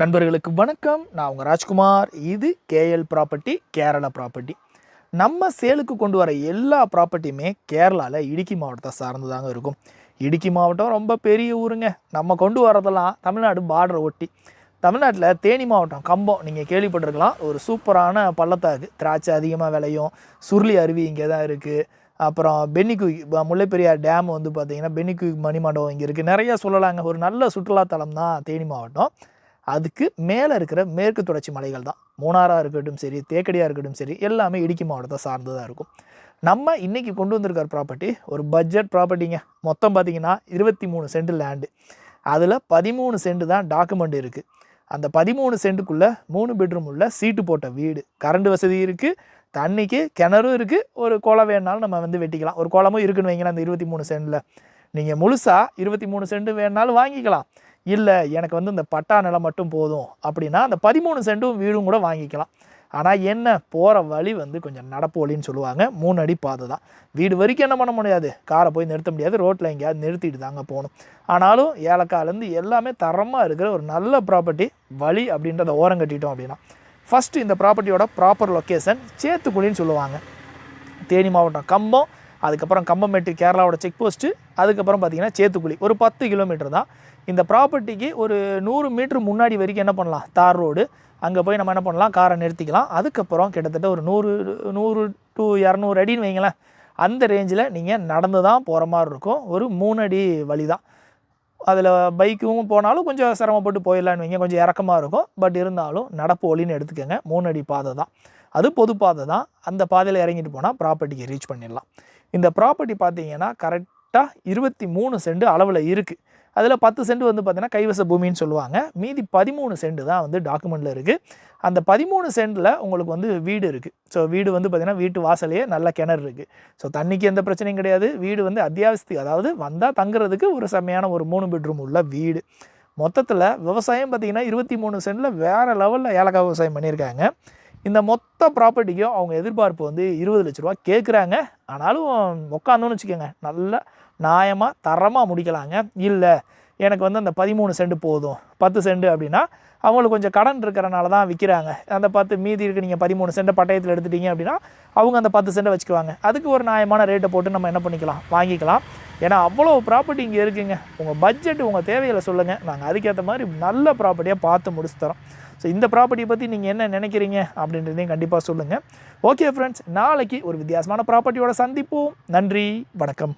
நண்பர்களுக்கு வணக்கம். நான் உங்கள் ராஜ்குமார். இது கேஎல் ப்ராப்பர்ட்டி கேரளா ப்ராப்பர்ட்டி. நம்ம சேலுக்கு கொண்டு வர எல்லா ப்ராப்பர்ட்டியுமே கேரளாவில் இடுக்கி மாவட்டத்தை சார்ந்து தாங்க இருக்கும். இடுக்கி மாவட்டம் ரொம்ப பெரிய ஊருங்க. நம்ம கொண்டு வரதெல்லாம் தமிழ்நாடு பார்டரை ஒட்டி. தமிழ்நாட்டில் தேனி மாவட்டம் கம்பம் நீங்கள் கேள்விப்பட்டிருக்கலாம். ஒரு சூப்பரான பள்ளத்தாக்கு திராட்சை அதிகமாக விளையும். சுருளி அருவி இங்கே தான் இருக்குது அப்புறம் பென்னிக்குய் முல்லைப்பெரியார் டேம் வந்து பார்த்திங்கன்னா பென்னிக்குய் மணிமண்டபம் இங்கே இருக்குது நிறையா சொல்லலாங்க. ஒரு நல்ல சுற்றுலாத்தலம் தான் தேனி மாவட்டம். அதுக்கு மேலே இருக்கிற மேற்கு தொடர்ச்சி மலைகள் தான். மூணாராக இருக்கட்டும் சரி தேக்கடியாக இருக்கட்டும் சரி எல்லாமே இடுக்கி மாவட்டத்தை சார்ந்ததாக இருக்கும். நம்ம இன்றைக்கி கொண்டு வந்திருக்கிற ப்ராப்பர்ட்டி ஒரு பட்ஜெட் ப்ராப்பர்ட்டிங்க மொத்தம் பார்த்தீங்கன்னா இருபத்தி மூணு சென்ட் லேண்டு அதில் பதிமூணு சென்ட் தான் டாக்குமெண்ட் இருக்குது அந்த பதிமூணு சென்ட்டுக்குள்ளே மூணு பெட்ரூம் உள்ள சீட்டு போட்ட வீடு. கரண்ட் வசதி இருக்குது தண்ணிக்கு கிணறும் இருக்குது ஒரு குளம் வேணாலும் நம்ம வந்து வெட்டிக்கலாம். ஒரு குளமும் இருக்குன்னு வைங்களேன் அந்த இருபத்தி மூணு சென்டில் நீங்கள் முழுசாக இருபத்தி மூணு சென்ட் வேணாலும் வாங்கிக்கலாம். இல்லை எனக்கு வந்து இந்த பட்டா நிலம் மட்டும் போதும். அப்படின்னா அந்த பதிமூணு சென்டும் வீடும் கூட வாங்கிக்கலாம். ஆனால் என்ன? போகிற வழி வந்து கொஞ்சம் நடப்பு வழின்னு சொல்லுவாங்க. மூணு அடி பாதை தான். வீடு வரைக்கும் என்ன பண்ண முடியாது? காரை போய் நிறுத்த முடியாது. ரோட்டில் எங்கேயாவது நிறுத்திட்டு தாங்க போகணும். ஆனாலும் ஏலக்காலேருந்து எல்லாமே தரமாக இருக்கிற ஒரு நல்ல ப்ராப்பர்ட்டி வழி அப்படின்றத ஓரம் கட்டிட்டோம் அப்படின்னா ஃபஸ்ட்டு இந்த ப்ராப்பர்ட்டியோட ப்ராப்பர் லொக்கேஷன் சேத்துக்குழின்னு சொல்லுவாங்க. தேனி மாவட்டம் கம்பம் அதுக்கப்புறம் கம்பமேட்டு கேரளாவோட செக் போஸ்ட்டு அதுக்கப்புறம் பார்த்தீங்கன்னா சேத்துக்குழி. ஒரு பத்து கிலோமீட்டர் தான். இந்த ப்ராப்பர்ட்டிக்கு ஒரு நூறு மீட்ரு முன்னாடி வரைக்கும் என்ன பண்ணலாம்? தார் ரோடு அங்கே போய் நம்ம என்ன பண்ணலாம்? காரை நிறுத்திக்கலாம். அதுக்கப்புறம் கிட்டத்தட்ட ஒரு நூறு நூறு டு இரநூறு அடின்னு வைங்களேன். அந்த ரேஞ்சில் நீங்கள் நடந்து தான் போகிற மாதிரி இருக்கும். ஒரு மூணு அடி வழி தான். அதில் பைக்கும் போனாலும் கொஞ்சம் சிரமப்பட்டு போயிடலான்னு வைங்க. கொஞ்சம் இறக்கமாக இருக்கும். பட் இருந்தாலும் நடப்பு ஒளின்னு எடுத்துக்கோங்க. மூணு அடி பாதை தான். அது பொது பாதை தான். அந்த பாதையில் இறங்கிட்டு போனால் ப்ராப்பர்ட்டிக்கு ரீச் பண்ணிடலாம். இந்த ப்ராப்பர்ட்டி பார்த்தீங்கன்னா கரெக்டாக இருபத்தி மூணு சென்ட் அளவில் இருக்குது அதில் பத்து சென்ட் வந்து பார்த்தீங்கன்னா கைவச பூமின்னு சொல்லுவாங்க. மீதி பதிமூணு சென்ட் தான் வந்து டாக்குமெண்ட்டில் இருக்குது அந்த பதிமூணு சென்டில் உங்களுக்கு வந்து வீடு இருக்குது ஸோ வீடு வந்து பார்த்திங்கன்னா வீட்டு வாசலையே நல்ல கிணறு இருக்குது ஸோ தண்ணிக்கு எந்த பிரச்சனையும் கிடையாது. வீடு வந்து அத்தியாவசியத்துக்கு அதாவது வந்தால் தங்குறதுக்கு ஒரு செம்மையான ஒரு மூணு பெட்ரூம் உள்ள வீடு. மொத்தத்தில் விவசாயம் பார்த்திங்கன்னா இருபத்தி மூணு சென்டில் வேறு லெவலில் ஏலக்காய் விவசாயம் பண்ணியிருக்காங்க. இந்த மொத்த ப்ராப்பர்ட்டிக்கும் அவங்க எதிர்பார்ப்பு வந்து இருபது லட்ச ரூபா கேட்குறாங்க ஆனாலும் உட்காந்தோன்னு வச்சுக்கோங்க நல்ல நியாயமாக தரமாக முடிக்கலாங்க. இல்லை எனக்கு வந்து அந்த பதிமூணு சென்ட் போதும். பத்து சென்ட் அப்படின்னா அவங்களுக்கு கொஞ்சம் கடன் இருக்கிறனால தான் விற்கிறாங்க அந்த பத்து மீதி இருக்கு நீங்கள் பதிமூணு சென்ட் பட்டயத்தில் எடுத்துட்டீங்க அப்படின்னா அவங்க அந்த பத்து சென்ட்டை வச்சுக்குவாங்க. அதுக்கு ஒரு நியாயமான ரேட்டை போட்டு நம்ம என்ன பண்ணிக்கலாம்? வாங்கிக்கலாம். ஏன்னா அவ்வளோ ப்ராப்பர்ட்டி இங்கே இருக்குங்க. உங்கள் பட்ஜெட் உங்கள் தேவைகளை சொல்லுங்கள் நாங்கள் அதுக்கேற்ற மாதிரி நல்ல ப்ராப்பர்ட்டியாக பார்த்து முடிச்சு தரோம். ஸோ இந்த ப்ராப்பர்ட்டியை பற்றி நீங்கள் என்ன நினைக்கிறீங்க அப்படின்றதையும் கண்டிப்பாக சொல்லுங்கள் ஓகே ஃப்ரெண்ட்ஸ் நாளைக்கு ஒரு வித்தியாசமான ப்ராப்பர்ட்டியோட சந்திப்போம். நன்றி. வணக்கம்.